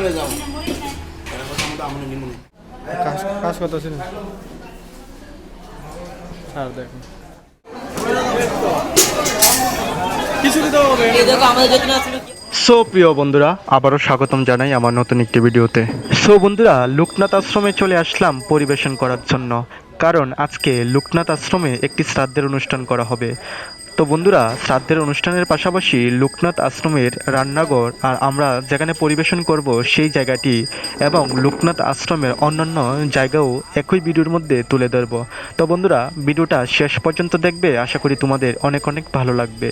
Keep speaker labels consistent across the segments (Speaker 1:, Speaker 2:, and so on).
Speaker 1: হয়ে যাও এরা কথা মতো আমনে নিমুন
Speaker 2: কাজ কাজ করতেছি না। আর দেখো। কিছু দিতে হবে।
Speaker 3: এই দেখো আমাদের যত্ন ছিল
Speaker 4: সো প্রিয় বন্ধুরা আবারও স্বাগতম জানাই আমার নতুন একটি ভিডিওতে। সো বন্ধুরা লোকনাথ আশ্রমে চলে আসলাম পরিবেশন করার জন্য। কারণ আজকে লোকনাথ আশ্রমে একটি শ্রাদ্ধের অনুষ্ঠান করা হবে। তো বন্ধুরা, শ্রাদ্ধের অনুষ্ঠানের পাশাপাশি লোকনাথ আশ্রমের রান্নাঘর আর আমরা যেখানে পরিবেশন করব সেই জায়গাটি এবং লোকনাথ আশ্রমের অন্যান্য জায়গাও একই ভিডিওর মধ্যে তুলে ধরবো। তো বন্ধুরা, ভিডিওটা শেষ পর্যন্ত দেখবে, আশা করি তোমাদের অনেক অনেক ভালো লাগবে।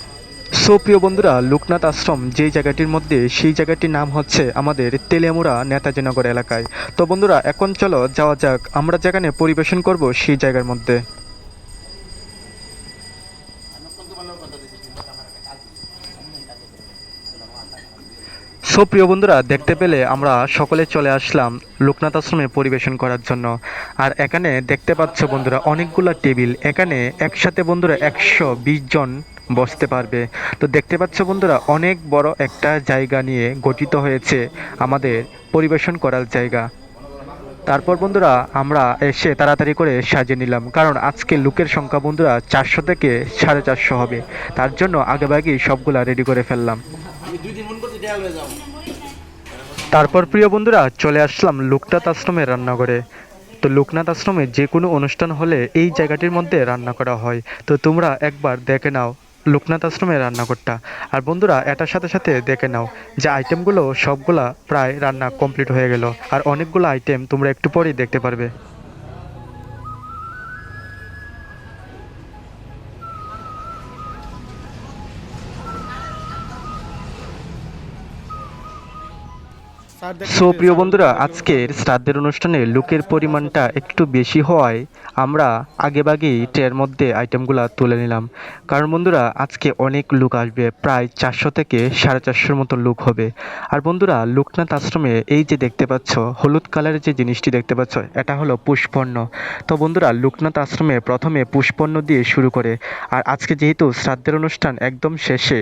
Speaker 4: সো প্রিয় বন্ধুরা, লোকনাথ আশ্রম যে জায়গাটির মধ্যে, সেই জায়গাটির নাম হচ্ছে আমাদের তেলিয়ামুড়া নেতাজি নগর এলাকায়। তো বন্ধুরা, এখন চলো যাওয়া যাক, আমরা যেখানে পরিবেশন করব সেই জায়গার মধ্যে। সো প্রিয় বন্ধুরা, দেখতে পেলে আমরা সকলে চলে আসলাম লোকনাথ আশ্রমে পরিবেশন করার জন্য। আর এখানে দেখতে পাচ্ছ বন্ধুরা, অনেকগুলো টেবিল। এখানে একসাথে বন্ধুরা একশো বিশ জন বসতে পারবে। তো দেখতে পাচ্ছ বন্ধুরা, অনেক বড় একটা জায়গা নিয়ে গঠিত হয়েছে আমাদের পরিবেশন করার জায়গা। তারপর বন্ধুরা আমরা এসে তাড়াতাড়ি করে সাজিয়ে নিলাম। কারণ আজকে লোকের সংখ্যা বন্ধুরা চারশো থেকে সাড়ে চারশো হবে। তার জন্য আগেভাগেই সবগুলা রেডি করে ফেললাম। তারপর প্রিয় বন্ধুরা চলে আসলাম লোকনাথ আশ্রমের রান্নাঘরে। তো লোকনাথ আশ্রমে যে কোনো অনুষ্ঠান হলে এই জায়গাটির মধ্যে রান্না করা হয়। তো তোমরা একবার দেখে নাও। লোকনাথ আশ্রমের রান্নাঘরটা। আর বন্ধুরা, এটার সাথে সাথে দেখে নাও যে আইটেমগুলো সবগুলা প্রায় রান্না কমপ্লিট হয়ে গেল। আর অনেকগুলো আইটেম তোমরা একটু পরেই দেখতে পারবে। সো প্রিয় বন্ধুরা আজকের শ্রাদ্ধের অনুষ্ঠানে লোকের পরিমাণটা একটু বেশি হওয়ায় আমরা আগেভাগেই ট্রের মধ্যে আইটেমগুলো তুলে নিলাম। কারণ বন্ধুরা আজকে অনেক লোক আসবে প্রায় চারশো থেকে সাড়ে চারশোর মতো লোক হবে। আর বন্ধুরা লোকনাথ আশ্রমে এই যে দেখতে পাচ্ছ হলুদ কালারের যে জিনিসটি দেখতে পাচ্ছ এটা হলো পুষ্পর্ণ। তো বন্ধুরা লোকনাথ আশ্রমে প্রথমে পুষ্পর্ণ দিয়ে শুরু করে। আর আজকে যেহেতু শ্রাদ্ধের অনুষ্ঠান একদম শেষে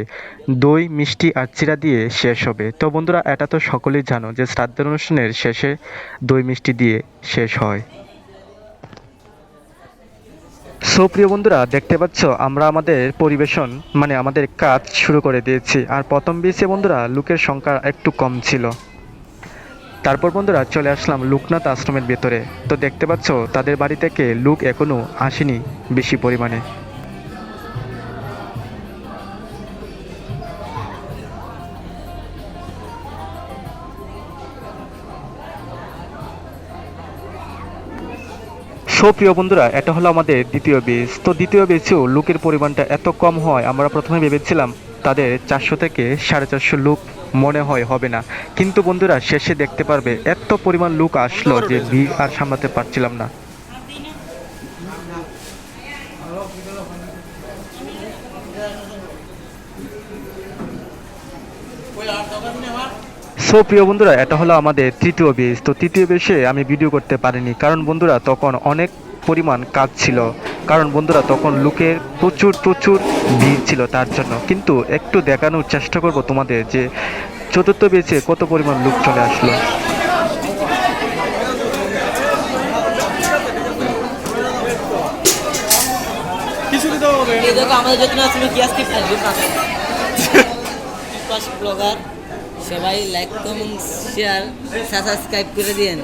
Speaker 4: দই মিষ্টি আর চিরা দিয়ে শেষ হবে। তো বন্ধুরা এটা তো সকলেই জানো যে শ্রাদ্ধের অনুষ্ঠানের শেষে দই মিষ্টি দিয়ে শেষ হয়। সো প্রিয় বন্ধুরা, দেখতে পাচ্ছ, আমরা আমাদের পরিবেশন মানে আমাদের কাজ শুরু করে দিয়েছি। আর প্রথম বিসে বন্ধুরা, লোকের সংখ্যা একটু কম ছিল। তারপর বন্ধুরা, চলে আসলাম লোকনাথ আশ্রমের ভেতরে। তো দেখতে পাচ্ছ, তাদের বাড়ি থেকে লোক এখনও আসেনি বেশি পরিমাণে। প্রিয় বন্ধুরা, এটা হলো আমাদের দ্বিতীয় বেজ। তো দ্বিতীয় বেজেও লোকের পরিমাণটা এত কম হয়, আমরা প্রথমে ভেবেছিলাম তাদের চারশো থেকে সাড়ে চারশো লোক মনে হয় হবে না। কিন্তু বন্ধুরা, শেষে দেখতে পারবে, এত পরিমাণ লোক আসলো যে ভিড় আর সামলাতে পারছিলাম না। সো প্রিয় বন্ধুরা এটা হলো আমাদের তৃতীয় বেজ তো তৃতীয় বেশে আমি ভিডিও করতে পারিনি কারণ বন্ধুরা তখন অনেক পরিমাণ কাজ ছিল। কারণ বন্ধুরা তখন লোকের প্রচুর প্রচুর ভিড় ছিল তার জন্য। কিন্তু একটু দেখানোর চেষ্টা করব তোমাদের যে চতুর্থ বেচে কত পরিমাণ লোক চলে আসলো।
Speaker 2: কিছু দিতে হবে।
Speaker 3: এই দেখো আমাদের যত্ন ছিল কি ব্লগার সবাই লাইক কমেন্ট শেয়ার সাবস্ক্রাইব করে দিন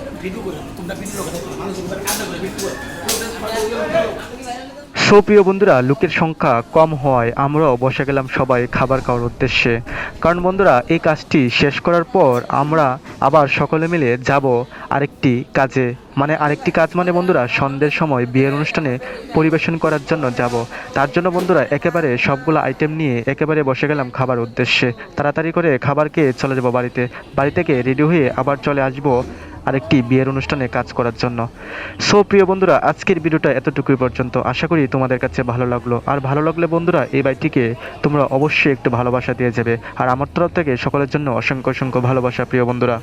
Speaker 4: সুপ্রিয় বন্ধুরা, লোকের সংখ্যা কম হওয়ায় আমরাও বসে গেলাম সবাই খাবার খাওয়ার উদ্দেশ্যে। কারণ বন্ধুরা, এই কাজটি শেষ করার পর আমরা আবার সকলে মিলে যাব আরেকটি কাজে। মানে আরেকটি কাজ মানে বন্ধুরা, সন্ধ্যের সময় বিয়ের অনুষ্ঠানে পরিবেশন করার জন্য যাব। তার জন্য বন্ধুরা, একেবারে সবগুলো আইটেম নিয়ে একেবারে বসে গেলাম খাবার উদ্দেশ্যে। তাড়াতাড়ি করে খাবার খেয়ে চলে যাব বাড়িতে। বাড়ি থেকে রেডি হয়ে আবার চলে আসব আরেকটি বিয়ের অনুষ্ঠানে কাজ করার জন্য। সো প্রিয় বন্ধুরা, আজকের ভিডিওটা এতটুকুই পর্যন্ত। আশা করি তোমাদের কাছে ভালো লাগল। আর ভালো লাগলে বন্ধুরা, এই বাইটিকে তোমরা অবশ্যই একটু ভালোবাসা দিয়ে যাবে। আর আমার তরফ থেকে সকলের জন্য অসংখ্য অসংখ্য ভালোবাসা, প্রিয় বন্ধুরা।